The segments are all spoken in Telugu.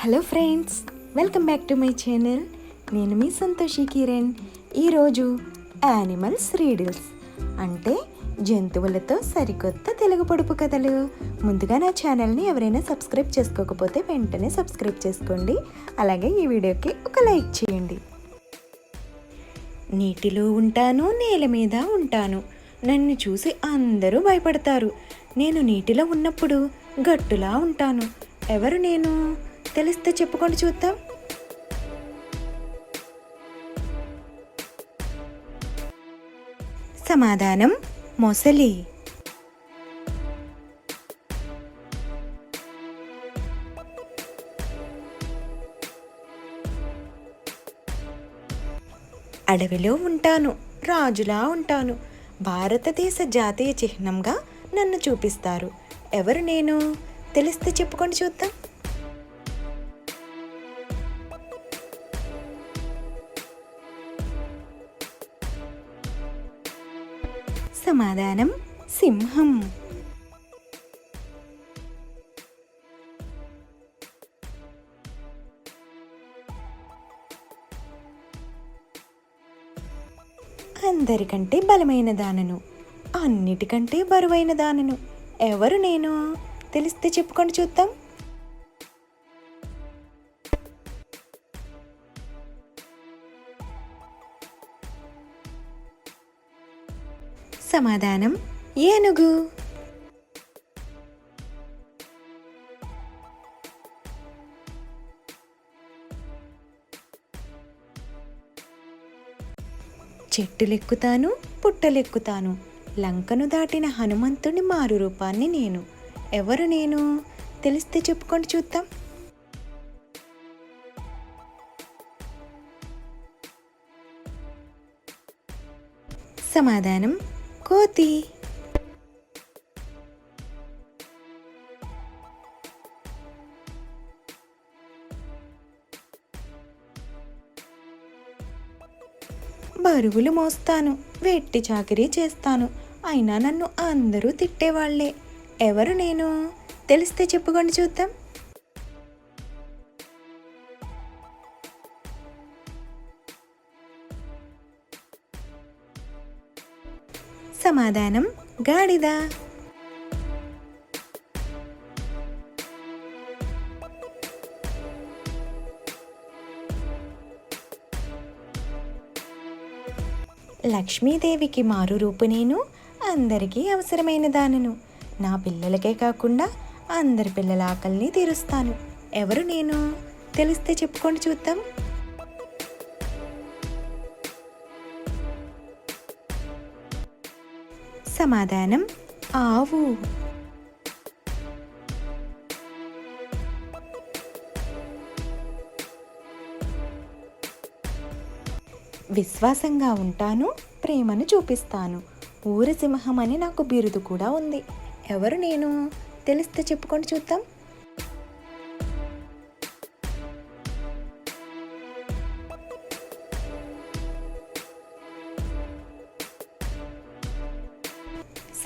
Hello friends welcome back to my channel. నేను మీ సంతోషి కిరణ్. ఈరోజు యానిమల్స్ రీడిల్స్. అంటే జంతువులతో సరికొత్త తెలుగు పొడుపు కథలు. ముందుగా నా ఛానల్ని ఎవరైనా సబ్స్క్రైబ్ చేసుకోకపోతే వెంటనే సబ్స్క్రైబ్ చేసుకోండి. అలాగే ఈ వీడియోకి ఒక లైక్ చేయండి. నీటిలో ఉంటాను నేల మీద ఉంటాను. నన్ను చూసి అందరూ భయపడతారు. నేను నీటిలో ఉన్నప్పుడు గట్టులా ఉంటాను. ఎవరు నేను? తెలిస్తే చెప్పుకొని చూద్దాం. సమాధానం మొసలి. అడవిలో ఉంటాను రాజులా ఉంటాను. భారతదేశ జాతీయ చిహ్నంగా నన్ను చూపిస్తారు. ఎవరు నేను? తెలిస్తే చెప్పుకొని చూద్దాం. సమాధానం సింహం. అందరికంటే బలమైన దానను అన్నిటికంటే బరువైన దానను ఎవరు నేను? తెలిస్తే చెప్పుకొని చూద్దాం. సమాధానం. ఏనుగు. చెట్టులెక్కుతాను పుట్టలెక్కుతాను. లంకను దాటిన హనుమంతుని మారు రూపాన్ని నేను. ఎవరు నేను? తెలిస్తే చెప్పుకొని చూద్దాం. సమాధానం. కోతి. బరువులు మోస్తాను వెట్టి చాకరీ చేస్తాను. అయినా నన్ను అందరూ తిట్టేవాళ్ళే. ఎవరు నేను? తెలిస్తే చెప్పుకొని చూద్దాం. సమాధానం గాడిద. లక్ష్మీదేవికి మారు రూపు నేను అందరికీ అవసరమైన దానను. నా పిల్లలకే కాకుండా అందరి పిల్లల ఆకలిని తీరుస్తాను. ఎవరు నేను? తెలిస్తే చెప్పుకొని చూద్దాం. సమాధానం ఆవు. విశ్వాసంగా ఉంటాను ప్రేమను చూపిస్తాను. ఊరి సింహం అని నాకు బిరుదు కూడా ఉంది. ఎవరు నేను? తెలిస్తే చెప్పుకొని చూద్దాం.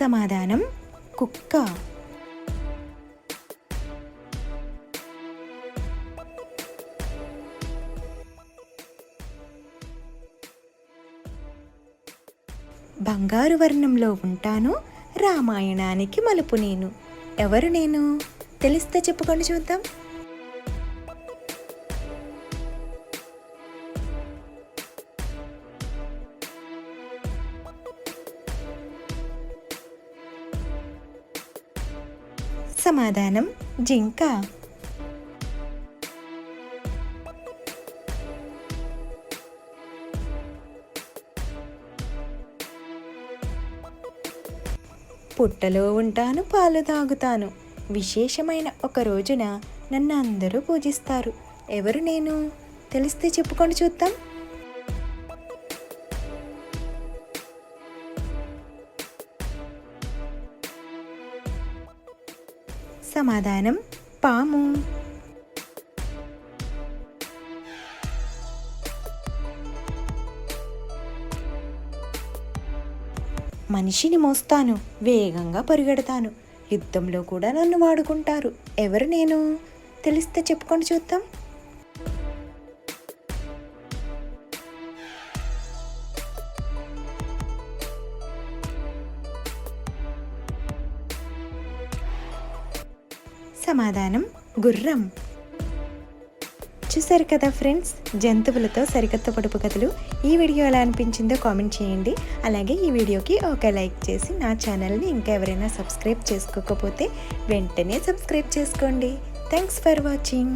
సమాధానం కుక్క. బంగారు వర్ణంలో ఉంటాను రామాయణానికి మలుపు నేను. ఎవరు నేను? తెలిస్తే చెప్పుకొని చూద్దాం. సమాధానం జింక. పుట్టలో ఉంటాను పాలు తాగుతాను. విశేషమైన ఒక రోజున నన్ను అందరూ పూజిస్తారు. ఎవరు నేను? తెలిస్తే చెప్పుకొని చూద్దాం. సమాధానం పాము. మనిషిని మోస్తాను వేగంగా పరిగెడతాను. యుద్ధంలో కూడా నన్ను వాడుకుంటారు. ఎవరు నేను? తెలిస్తే చెప్పుకొని చూద్దాం. సమాధానం గుర్రం. చూసారు కదా ఫ్రెండ్స్ జంతువులతో సరికొత్త పొడుపు కథలు. ఈ వీడియో ఎలా అనిపించిందో కామెంట్ చేయండి. అలాగే ఈ వీడియోకి ఒక లైక్ చేసి నా ఛానల్ని ఇంకా ఎవరైనా సబ్స్క్రైబ్ చేసుకోకపోతే వెంటనే సబ్స్క్రైబ్ చేసుకోండి. Thanks for watching.